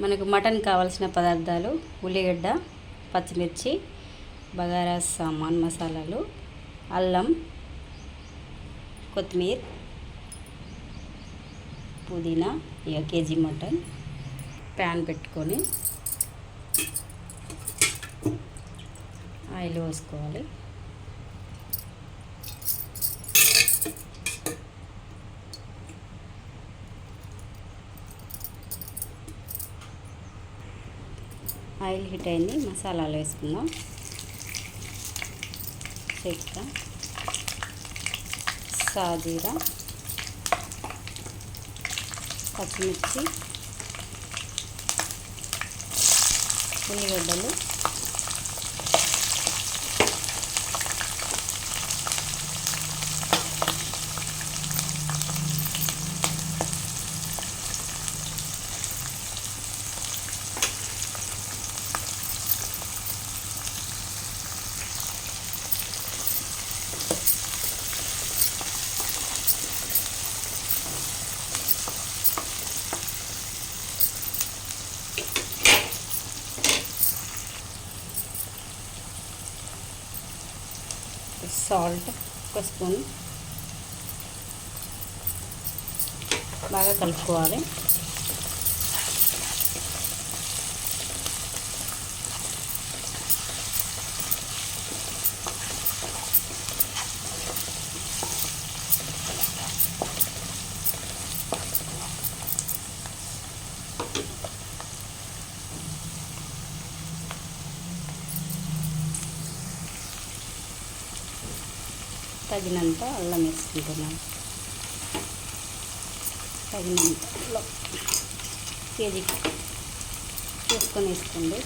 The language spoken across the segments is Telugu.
మనకు మటన్ కావాల్సిన పదార్థాలు ఉల్లిగడ్డ పచ్చిమిర్చి బగారా సామాన్ మసాలాలు అల్లం కొత్తిమీర పుదీనా ఇక కేజీ మటన్ ప్యాన్ పెట్టుకొని ఆయిల్ పోసుకోవాలి. ఆయిల్ హీట్ అయింది మసాలాలు వేసుకుందాం. చెక్క సాజీరా పచ్చిమిర్చి ఉల్లిగడ్డలు సాల్ట్ ఒక స్పూన్. బాగా కలుపుకోవాలి. తగినంత అల్లం వేసుకుంటున్నాను. తగినంత అల్లం. కేజీ చూసుకొని వేసుకోండి.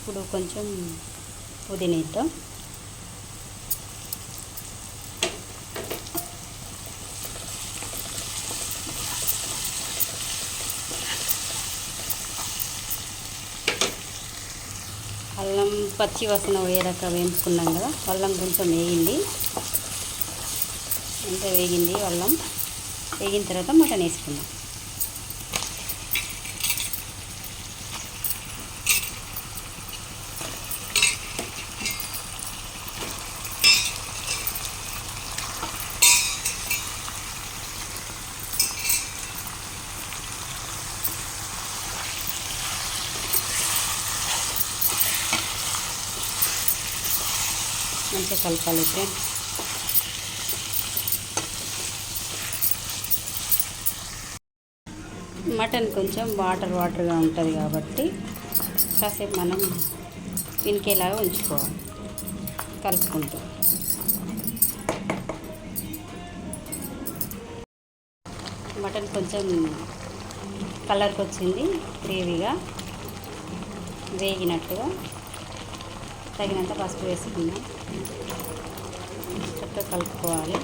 ఇప్పుడు కొంచెం పుదీనేద్దాం అల్లం పచ్చి వాసన పోయేదాకా వేయించుకున్నాం కదా అల్లం కొంచెం వేగింది. ఎంత వేగింది అల్లం? వేగిన తర్వాత మటన్ వేసుకుందాం. మంచిగా కలపాలి ఫ్రెండ్స్ మటన్ కొంచెం వాటర్ వాటర్గా ఉంటుంది కాబట్టి కాసేపు మనం వినికేలాగా ఉంచుకోవాలి కలుపుకుంటూ. మటన్ కొంచెం కలర్కి వచ్చింది గ్రేవీగా వేగినట్టుగా. తగినంత పసుపు వేసుకున్నాం చక్కగా కలుపుకోవాలి.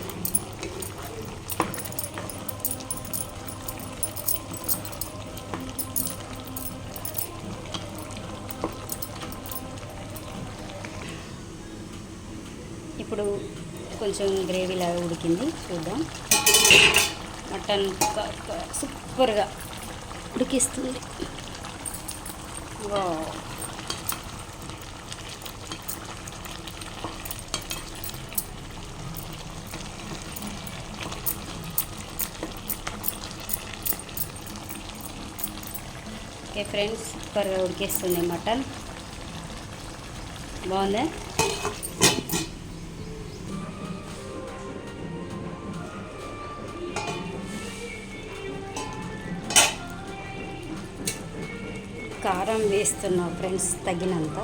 ఇప్పుడు కొంచెం గ్రేవీలాగా ఉడికింది చూద్దాం. మటన్ సూపర్గా ఉడికిస్తుంది. ఓకే ఫ్రెండ్స్ సూపర్గా ఉడికేస్తుంది మటన్. బాగుందా? కారం వేస్తున్నా ఫ్రెండ్స్ తగినంత.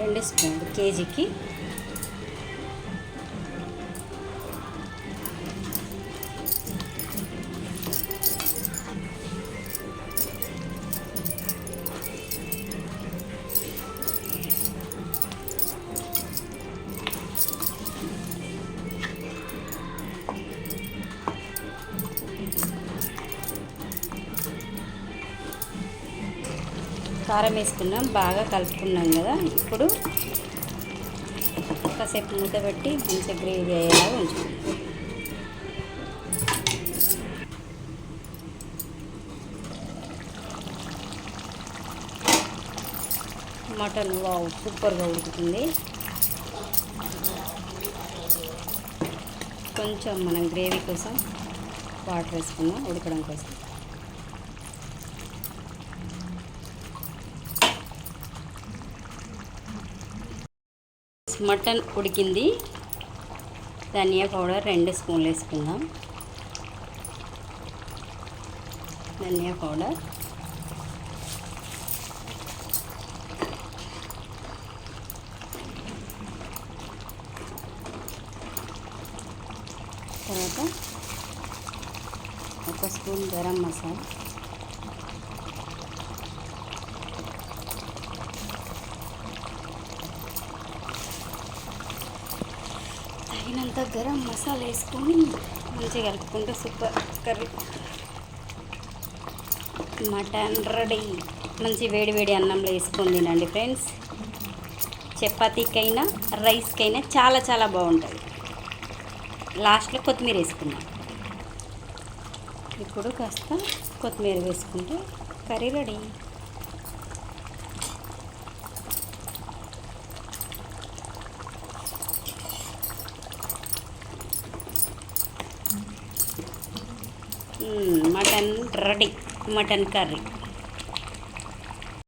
రెండు స్పూన్లు కేజీకి కారం వేసుకున్నాం బాగా కలుపుకున్నాం కదా. ఇప్పుడు కాసేపు మూత పెట్టి మంచిగా గ్రేవీ అయ్యేలాగా ఉంచుకుందాం. మటన్ వావ్ సూపర్గా ఉడుకుతుంది. కొంచెం మనం గ్రేవీ కోసం వాటర్ వేసుకున్నాం ఉడకడం కోసం. మటన్ ఉడికింది. ధనియా పౌడర్ రెండు స్పూన్లు వేసుకుందాం. ధనియా పౌడర్. తర్వాత ఒక స్పూన్ గరం మసాలా. తగినంత గరం మసాలా వేసుకొని మంచిగా కలుపుకుంటే సూపర్ కర్రీ. Mutton ready. మంచి వేడి వేడి అన్నంలో వేసుకొని తినండి ఫ్రెండ్స్. చపాతీకైనా రైస్కైనా చాలా చాలా బాగుంటుంది. లాస్ట్లో కొత్తిమీర వేసుకుందాం. ఇప్పుడు కాస్త కొత్తిమీర వేసుకుంటే curry ready mutton ready mutton curry.